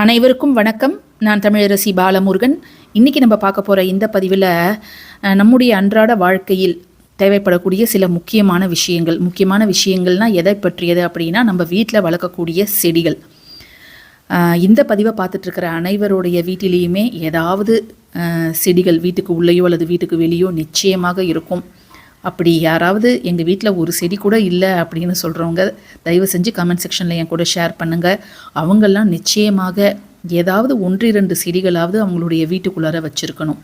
அனைவருக்கும் வணக்கம். நான் தமிழரசி பாலமுருகன். இன்றைக்கி நம்ம பார்க்க போகிற இந்த பதிவில் நம்முடைய அன்றாட வாழ்க்கையில் தேவைப்படக்கூடிய சில முக்கியமான விஷயங்கள். முக்கியமான விஷயங்கள்னால் எதை பற்றியது அப்படின்னா நம்ம வீட்டில் வளர்க்கக்கூடிய செடிகள். இந்த பதிவை பார்த்துட்ருக்கிற அனைவருடைய வீட்டிலேயுமே ஏதாவது செடிகள் வீட்டுக்கு உள்ளேயோ அல்லது வீட்டுக்கு வெளியோ நிச்சயமாக இருக்கும். அப்படி யாராவது எங்கள் வீட்டில் ஒரு செடி கூட இல்லை அப்படின்னு சொல்கிறவங்க தயவு செஞ்சு கமெண்ட் செக்ஷனில் என் கூட ஷேர் பண்ணுங்கள் அவங்கெல்லாம் நிச்சயமாக ஏதாவது ஒன்று இரண்டு செடிகளாவது அவங்களுடைய வீட்டுக்குள்ளார வச்சுருக்கணும்.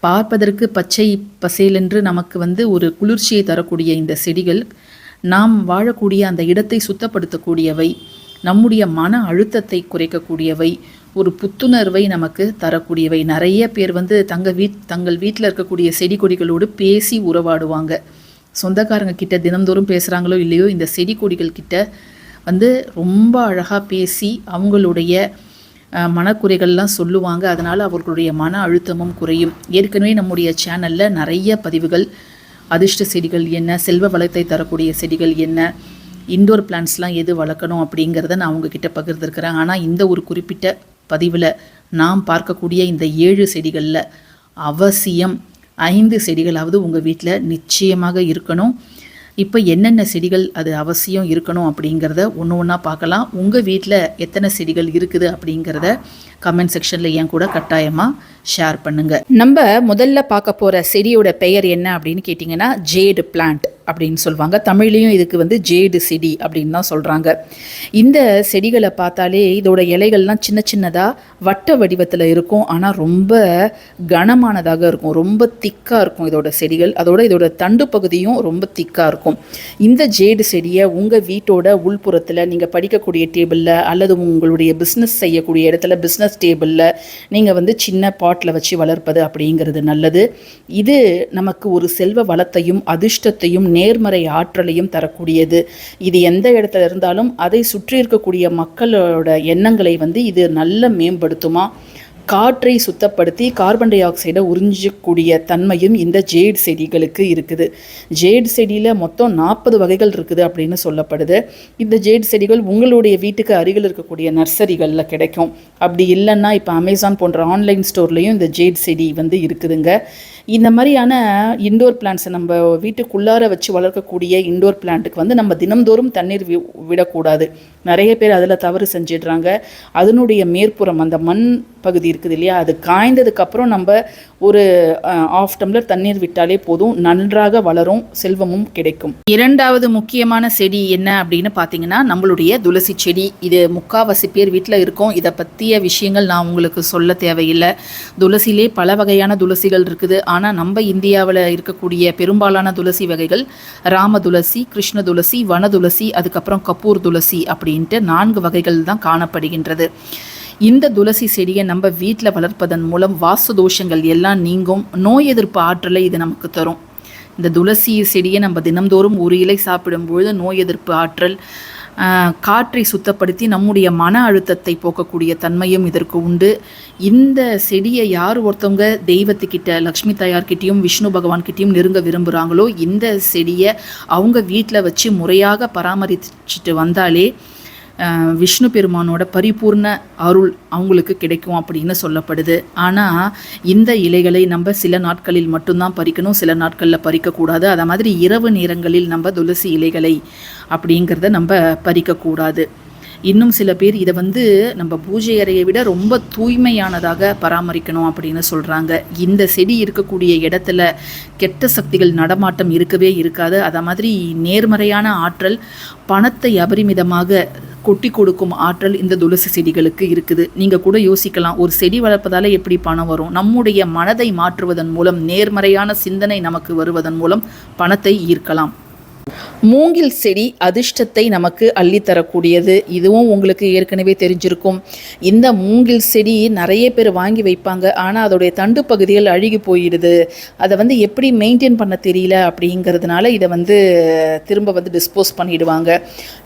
பார்ப்பதற்கு பச்சை பசேலென்று நமக்கு வந்து ஒரு குளிர்ச்சியை தரக்கூடிய இந்த செடிகள் நாம் வாழக்கூடிய அந்த இடத்தை சுத்தப்படுத்தக்கூடியவை நம்முடைய மன அழுத்தத்தை குறைக்கக்கூடியவை ஒரு புத்துணர்வை நமக்கு தரக்கூடியவை. நிறைய பேர் வந்து தங்க வீட் தங்கள் வீட்டில் இருக்கக்கூடிய செடி கொடிகளோடு பேசி உறவாடுவாங்க. சொந்தக்காரங்க கிட்ட தினந்தோறும் பேசுகிறாங்களோ இல்லையோ இந்த செடி கொடிகள் கிட்ட வந்து ரொம்ப அழகாக பேசி அவங்களுடைய மனக்குறைகள்லாம் சொல்லுவாங்க. அதனால் அவர்களுடைய மன அழுத்தமும் குறையும். ஏற்கனவே நம்முடைய சேனலில் நிறைய பதிவுகள் அதிர்ஷ்ட செடிகள் என்ன செல்வ வளத்தை தரக்கூடிய செடிகள் என்ன இண்டோர் பிளான்ஸ்லாம் எது வளர்க்கணும் அப்படிங்கிறத நான் அவங்கக்கிட்ட பகிர்ந்துருக்கிறேன். ஆனால் இந்த ஒரு குறிப்பிட்ட பதிவில் நாம் பார்க்கக்கூடிய இந்த ஏழு செடிகளில் அவசியம் ஐந்து செடிகளாவது உங்கள் வீட்டில் நிச்சயமாக இருக்கணும். இப்போ என்னென்ன செடிகள் அது அவசியம் இருக்கணும் அப்படிங்கிறத ஒன்று ஒன்றா பார்க்கலாம். உங்கள் வீட்டில் எத்தனை செடிகள் இருக்குது அப்படிங்கிறத கமெண்ட் செக்ஷனில் ஏன் கூட கட்டாயமாக ஷேர் பண்ணுங்கள் நம்ம முதல்ல பார்க்க போகிற செடியோட பெயர் என்ன அப்படின்னு கேட்டிங்கன்னா ஜேடு பிளான்ட் அப்படின்னு சொல்லுவாங்க தமிழ்லேயும் இதுக்கு வந்து ஜேடு செடி அப்படின்னு தான் சொல்கிறாங்க இந்த செடிகளை பார்த்தாலே இதோட இலைகள்லாம் சின்ன சின்னதாக வட்ட வடிவத்தில் இருக்கும். ஆனால் ரொம்ப கனமானதாக இருக்கும். ரொம்ப திக்காக இருக்கும் இதோட செடிகள். அதோட இதோட தண்டு பகுதியும் ரொம்ப திக்காக இருக்கும். இந்த ஜேடு செடியை உங்கள் வீட்டோட உள்புறத்தில் நீங்கள் படிக்கக்கூடிய டேபிளில் அல்லது உங்களுடைய பிஸ்னஸ் செய்யக்கூடிய இடத்துல பிஸ்னஸ் டேபிளில் நீங்கள் வந்து சின்ன பாட்டில் வச்சு வளர்ப்பது அப்படிங்கிறது நல்லது. இது நமக்கு ஒரு செல்வ வளத்தையும் அதிர்ஷ்டத்தையும் நேர்மறை ஆற்றலையும் தரக்கூடியது. இது எந்த இடத்துல இருந்தாலும் அதை சுற்றி இருக்கக்கூடிய மக்களோட எண்ணங்களை வந்து இது நல்ல மேம்படுத்துமா? காற்றை சுத்தப்படுத்தி கார்பன் டை ஆக்சைடை உறிஞ்சக்கூடிய தன்மையும் இந்த ஜேட் செடிகளுக்கு இருக்குது. ஜேட் செடியில் மொத்தம் நாற்பது வகைகள் இருக்குது அப்படின்னு சொல்லப்படுது. இந்த ஜேட் செடிகள் உங்களுடைய வீட்டுக்கு அருகில் இருக்கக்கூடிய நர்சரிகளில் கிடைக்கும். அப்படி இல்லைன்னா இப்போ அமேசான் போன்ற ஆன்லைன் ஸ்டோர்லேயும் இந்த ஜேட் செடி வந்து இருக்குதுங்க. இந்த மாதிரியான இண்டோர் பிளான்ட்ஸை நம்ம வீட்டுக்குள்ளார வச்சு வளர்க்கக்கூடிய இண்டோர் பிளான்ட்டுக்கு வந்து நம்ம தினம்தோறும் தண்ணீர் வி- விடக்கூடாது. நிறைய பேர் அதில் தவறு செஞ்சிடுறாங்க. அதனுடைய மேற்புறம் அந்த மண் பகுதி இருக்குது இல்லையா? அது காய்ந்ததுக்கப்புறம் நம்ம ஒரு ஆஃப் டம்ளர் தண்ணீர் விட்டாலே போதும். நன்றாக வளரும் செல்வமும் கிடைக்கும். இரண்டாவது முக்கியமான செடி என்ன அப்படின்னு பார்த்தீங்கன்னா நம்மளுடைய துளசி செடி. இது முக்காவாசி பேர் வீட்டில் இருக்கும். இதை பற்றிய விஷயங்கள் நான் உங்களுக்கு சொல்ல தேவையில்லை. துளசிலே பல வகையான துளசிகள் இருக்குது. ஆனால் நம்ம இந்தியாவில் இருக்கக்கூடிய பெரும்பாலான துளசி வகைகள் ராம துளசி கிருஷ்ண துளசி வன துளசி அதுக்கப்புறம் கப்பூர் துளசி அப்படின்ட்டு நான்கு வகைகள் தான் காணப்படுகின்றது. இந்த துளசி செடியை நம்ம வீட்டில் வளர்ப்பதன் மூலம் வாஸ்து தோஷங்கள் எல்லாம் நீங்கும். நோய் எதிர்ப்பு ஆற்றலை இது நமக்கு தரும். இந்த துளசி செடியை நம்ம தினம்தோறும் ஒரு இலை சாப்பிடும்பொழுது நோய் எதிர்ப்பு ஆற்றல் காற்றை சுத்தப்படுத்தி நம்முடைய மன அழுத்தத்தை போக்கக்கூடிய தன்மையும் இதற்கு உண்டு. இந்த செடியை யார் ஒருத்தவங்க தெய்வத்துக்கிட்ட லக்ஷ்மி தாயார்கிட்டையும் விஷ்ணு பகவான்கிட்டையும் நெருங்க விரும்புகிறாங்களோ இந்த செடியை அவங்க வீட்டில் வச்சு முறையாக பராமரிச்சுட்டு வந்தாலே விஷ்ணு பெருமானோட பரிபூர்ண அருள் அவங்களுக்கு கிடைக்கும் அப்படின்னு சொல்லப்படுது. ஆனால் இந்த இலைகளை நம்ம சில நாட்களில் மட்டும்தான் பறிக்கணும் சில நாட்களில் பறிக்கக்கூடாது. அதை மாதிரி இரவு நேரங்களில் நம்ம துளசி இலைகளை அப்படிங்கிறத நம்ம பறிக்கக்கூடாது. இன்னும் சில பேர் இதை வந்து நம்ம பூஜை அறையை விட ரொம்ப தூய்மையானதாக பராமரிக்கணும் அப்படின்னு சொல்கிறாங்க இந்த செடி இருக்கக்கூடிய இடத்துல கெட்ட சக்திகள் நடமாட்டம் இருக்கவே இருக்காது. அதை மாதிரி நேர்மறையான ஆற்றல் பணத்தை அபரிமிதமாக கொட்டி கொடுக்கும் ஆற்றல் இந்த துளசி செடிகளுக்கு இருக்குது. நீங்கள் கூட யோசிக்கலாம் ஒரு செடி வளர்ப்பதால் எப்படி பணம் வரும்? நம்முடைய மனதை மாற்றுவதன் மூலம் நேர்மறையான சிந்தனை நமக்கு வருவதன் மூலம் பணத்தை ஈர்க்கலாம். மூங்கில் செடி அதிர்ஷ்டத்தை நமக்கு அள்ளித்தரக்கூடியது இதுவும் உங்களுக்கு ஏற்கனவே தெரிஞ்சிருக்கும். இந்த மூங்கில் செடி நிறைய பேர் வாங்கி வைப்பாங்க. ஆனால் அதோடைய தண்டு பகுதிகள் அழுகி போயிடுது. அதை வந்து எப்படி மெயின்டைன் பண்ண தெரியல அப்படிங்கிறதுனால இதை வந்து திரும்ப வந்து டிஸ்போஸ் பண்ணிடுவாங்க.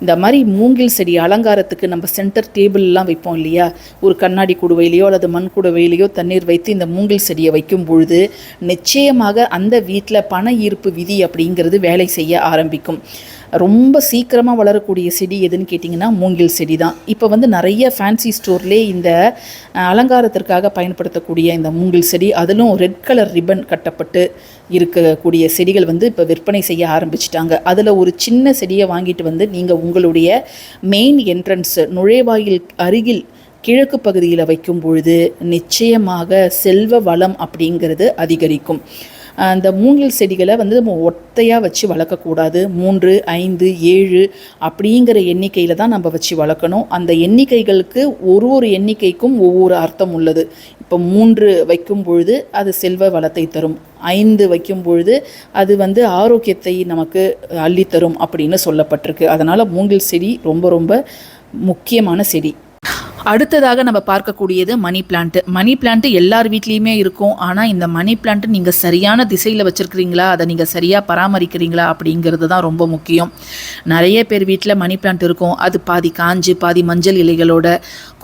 இந்த மாதிரி மூங்கில் செடி அலங்காரத்துக்கு நம்ம சென்டர் டேபிள்லாம் வைப்போம் இல்லையா? ஒரு கண்ணாடி குடுவையிலையோ அல்லது மண் குடுவையிலையோ தண்ணீர் வைத்து இந்த மூங்கில் செடியை வைக்கும் பொழுது நிச்சயமாக அந்த வீட்டில் பண ஈர்ப்பு விதி அப்படிங்கிறது வேலை செய்ய ஆரம்பிக்கும். ஆரம்பிக்கும். ரொம்ப சீக்கிரமாக வளரக்கூடிய செடி எதுன்னு கேட்டிங்கன்னா மூங்கில் செடி தான் இப்போ வந்து நிறைய ஃபேன்சி ஸ்டோர்லேயே இந்த அலங்காரத்திற்காக பயன்படுத்தக்கூடிய இந்த மூங்கில் செடி அதிலும் ரெட் கலர் ரிப்பன் கட்டப்பட்டு இருக்கக்கூடிய செடிகள் வந்து இப்போ விற்பனை செய்ய ஆரம்பிச்சிட்டாங்க. அதில் ஒரு சின்ன செடியை வாங்கிட்டு வந்து நீங்கள் உங்களுடைய மெயின் என்ட்ரன்ஸ் நுழைவாயில் அருகில் கிழக்கு பகுதியில் வைக்கும் பொழுது நிச்சயமாக செல்வ வளம் அப்படிங்கிறது அதிகரிக்கும். அந்த மூங்கில் செடிகளை வந்து நம்ம ஒத்தையாக வச்சு வளர்க்கக்கூடாது. மூன்று ஐந்து ஏழு அப்படிங்கிற எண்ணிக்கையில் தான் நம்ம வச்சு வளர்க்கணும். அந்த எண்ணிக்கைகளுக்கு ஒரு ஒரு எண்ணிக்கைக்கும் ஒவ்வொரு அர்த்தம் உள்ளது. இப்போ மூன்று வைக்கும் பொழுது அது செல்வ வளத்தை தரும். ஐந்து வைக்கும் பொழுது அது வந்து ஆரோக்கியத்தை நமக்கு அள்ளித்தரும் அப்படின்னு சொல்லப்பட்டிருக்கு. அதனால் மூங்கில் செடி ரொம்ப ரொம்ப முக்கியமான செடி. அடுத்ததாக நம்ம பார்க்கக்கூடியது மணி பிளான்ட் மணி பிளான்ட் எல்லார் வீட்லேயுமே இருக்கும். ஆனால் இந்த மணி பிளான்ட் நீங்கள் சரியான திசையில் வச்சுருக்கிறீங்களா? அதை நீங்கள் சரியாக பராமரிக்கிறீங்களா? அப்படிங்கிறது தான் ரொம்ப முக்கியம். நிறைய பேர் வீட்டில் மணி பிளான்ட் இருக்கும். அது பாதி காஞ்சு பாதி மஞ்சள் இலைகளோட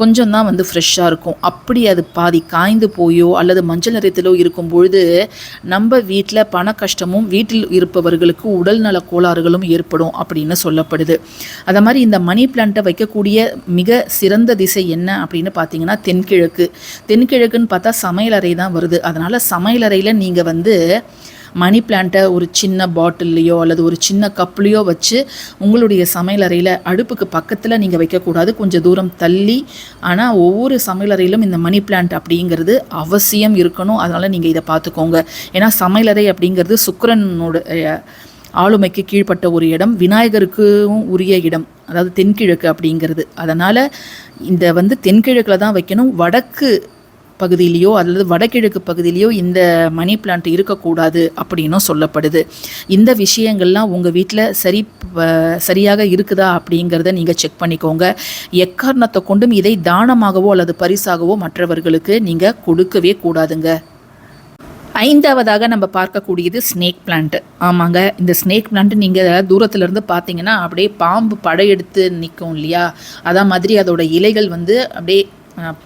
கொஞ்சம் தான் வந்து ஃப்ரெஷ்ஷாக இருக்கும். அப்படி அது பாதி காய்ந்து போயோ அல்லது மஞ்சள் நிறத்திலோ இருக்கும் பொழுது நம்ம வீட்டில் பண கஷ்டமும் வீட்டில் இருப்பவர்களுக்கு உடல்நல கோளாறுகளும் ஏற்படும் அப்படின்னு சொல்லப்படுது. அதை மாதிரி இந்த மணி பிளான்ட்டை வைக்கக்கூடிய மிக சிறந்த திசை என்ன அப்படின்னு பார்த்தீங்கன்னா தென்கிழக்கு. தென்கிழக்குன்னு பார்த்தா சமையலறை தான் வருது. அதனால் சமையலறையில் நீங்கள் வந்து மணி பிளான்ட்டை ஒரு சின்ன பாட்டில்லையோ அல்லது ஒரு சின்ன கப்லேயோ வச்சு உங்களுடைய சமையலறையில் அடுப்புக்கு பக்கத்தில் நீங்கள் வைக்கக்கூடாது. கொஞ்சம் தூரம் தள்ளி. ஆனால் ஒவ்வொரு சமையலறையிலும் இந்த மணி பிளான்ட் அப்படிங்கிறது அவசியம் இருக்கணும். அதனால் நீங்கள் இதை பார்த்துக்கோங்க. ஏன்னா சமையலறை அப்படிங்கிறது சுக்கரனோட ஆளுமைக்கு கீழ்ப்பட்ட ஒரு இடம் விநாயகருக்கும் உரிய இடம் அதாவது தென்கிழக்கு அப்படிங்கிறது. அதனால் இந்த வந்து தென்கிழக்கில் தான் வைக்கணும். வடக்கு பகுதியிலையோ அல்லது வடகிழக்கு பகுதியிலையோ இந்த மணி பிளான்ட் இருக்கக்கூடாது அப்படின்னும் சொல்லப்படுது. இந்த விஷயங்கள்லாம் உங்கள் வீட்டில் சரி சரியாக இருக்குதா அப்படிங்கிறத நீங்கள் செக் பண்ணிக்கோங்க. எக்காரணத்தை கொண்டும் இதை தானமாகவோ அல்லது பரிசாகவோ மற்றவர்களுக்கு நீங்கள் கொடுக்கவே கூடாதுங்க. ஐந்தாவதாக நம்ம பார்க்கக்கூடியது ஸ்னேக் பிளான்ட் ஆமாங்க இந்த ஸ்னேக் பிளான்ட் நீங்கள் தூரத்துலேருந்து பார்த்தீங்கன்னா அப்படியே பாம்பு படையெடுத்து நிற்கும் இல்லையா? அதான் மாதிரி அதோட இலைகள் வந்து அப்படியே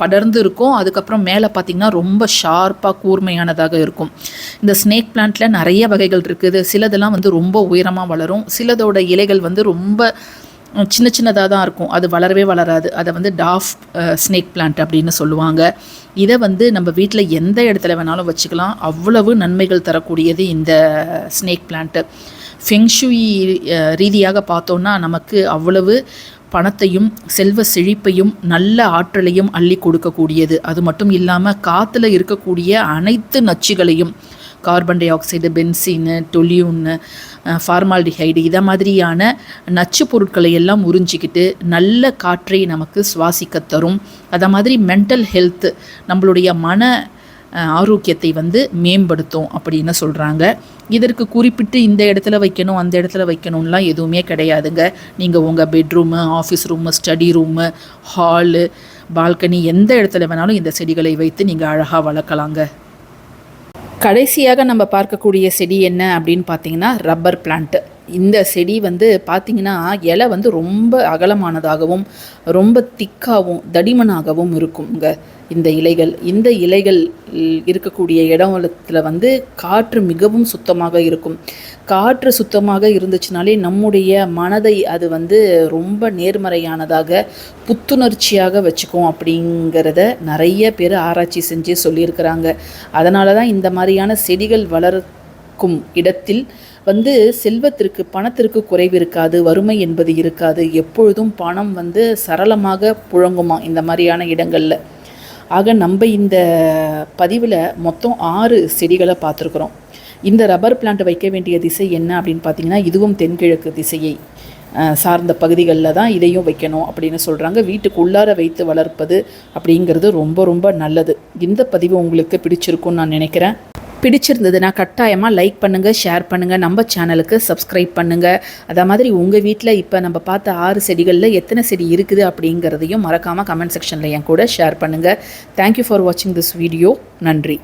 படர்ந்து இருக்கும். அதுக்கப்புறம் மேலே பார்த்தீங்கன்னா ரொம்ப ஷார்ப்பாக கூர்மையானதாக இருக்கும். இந்த ஸ்னேக் பிளான்ட்டில் நிறைய வகைகள் இருக்குது. சிலதெல்லாம் வந்து ரொம்ப உயரமாக வளரும். சிலதோட இலைகள் வந்து ரொம்ப சின்ன சின்னதாக தான் இருக்கும். அது வளரவே வளராது. அதை வந்து டாஃப் ஸ்னேக் பிளான்ட் அப்படின்னு சொல்லுவாங்க. இதை வந்து நம்ம வீட்டில் எந்த இடத்துல வேணாலும் வச்சுக்கலாம். அவ்வளவு நன்மைகள் தரக்கூடியது இந்த ஸ்னேக் பிளான்ட்டு ஃபெங்ஷுயி ரீதியாக பார்த்தோன்னா நமக்கு அவ்வளவு பணத்தையும் செல்வ செழிப்பையும் நல்ல ஆற்றலையும் அள்ளி கொடுக்கக்கூடியது. அது மட்டும் இல்லாமல் காற்றுல இருக்கக்கூடிய அனைத்து நச்சுகளையும் கார்பன் டை ஆக்சைடு பென்சின்னு டொலியூன்னு ஃபார்மால்டிஹைடு இதை மாதிரியான நச்சு பொருட்களை எல்லாம் உறிஞ்சிக்கிட்டு நல்ல காற்றை நமக்கு சுவாசிக்க தரும். அதை மாதிரி மென்டல் ஹெல்த் நம்மளுடைய மன ஆரோக்கியத்தை வந்து மேம்படுத்தும் அப்படின்னு சொல்கிறாங்க இதற்கு குறிப்பிட்டு இந்த இடத்துல வைக்கணும் அந்த இடத்துல வைக்கணும்லாம் எதுவுமே கிடையாதுங்க. நீங்கள் உங்கள் bedroom office room study room hall balcony எந்த இடத்துல வேணாலும் இந்த செடிகளை வைத்து நீங்கள் அழகாக வளர்க்கலாங்க. கடைசியாக நம்ம பார்க்கக்கூடிய செடி என்ன அப்படின்னு பார்த்தீங்கன்னா ரப்பர் பிளான்ட்டு இந்த செடி வந்து பார்த்தீங்கன்னா இலை வந்து ரொம்ப அகலமானதாகவும் ரொம்ப திக்காகவும் தடிமனாகவும் இருக்குங்க. இந்த இலைகள் இந்த இலைகள் இருக்கக்கூடிய இடத்துல வந்து காற்று மிகவும் சுத்தமாக இருக்கும். காற்று சுத்தமாக இருந்துச்சுனாலே நம்முடைய மனதை அது வந்து ரொம்ப நேர்மறையானதாக புத்துணர்ச்சியாக வச்சுக்கும் அப்படிங்கிறத நிறைய பேர் ஆராய்ச்சி செஞ்சு சொல்லியிருக்கிறாங்க. அதனால தான் இந்த மாதிரியான செடிகள் வளர்க்கும் இடத்தில் வந்து செல்வத்திற்கு பணத்திற்கு குறைவு இருக்காது வறுமை என்பது இருக்காது. எப்பொழுதும் பணம் வந்து சரளமாக புழங்குமா இந்த மாதிரியான இடங்களில். ஆக நம்ம இந்த பதிவில் மொத்தம் ஆறு செடிகளை பார்த்துருக்குறோம். இந்த ரப்பர் பிளான்ட் வைக்க வேண்டிய திசை என்ன அப்படின்னு பார்த்தீங்கன்னா இதுவும் தென்கிழக்கு திசையை சார்ந்த பகுதிகளில் தான் இதையும் வைக்கணும் அப்படின்னு சொல்கிறாங்க வீட்டுக்குள்ளார வைத்து வளர்ப்பது அப்படிங்கிறது ரொம்ப ரொம்ப நல்லது. இந்த பதிவு உங்களுக்கு பிடிச்சிருக்கும்னு நான் நினைக்கிறேன். பிடிச்சிருந்ததுன்னா கட்டாயமாக லைக் பண்ணுங்கள் ஷேர் பண்ணுங்கள் நம்ம சேனலுக்கு சப்ஸ்கிரைப் பண்ணுங்கள் அதே மாதிரி உங்கள் வீட்டில் இப்போ நம்ம பார்த்த ஆறு செடிகளில் எத்தனை செடி இருக்குது அப்படிங்கிறதையும் மறக்காமல் கமெண்ட் செக்ஷனில் என் கூட ஷேர் பண்ணுங்கள் தேங்க்யூ ஃபார் வாட்சிங் திஸ் வீடியோ நன்றி.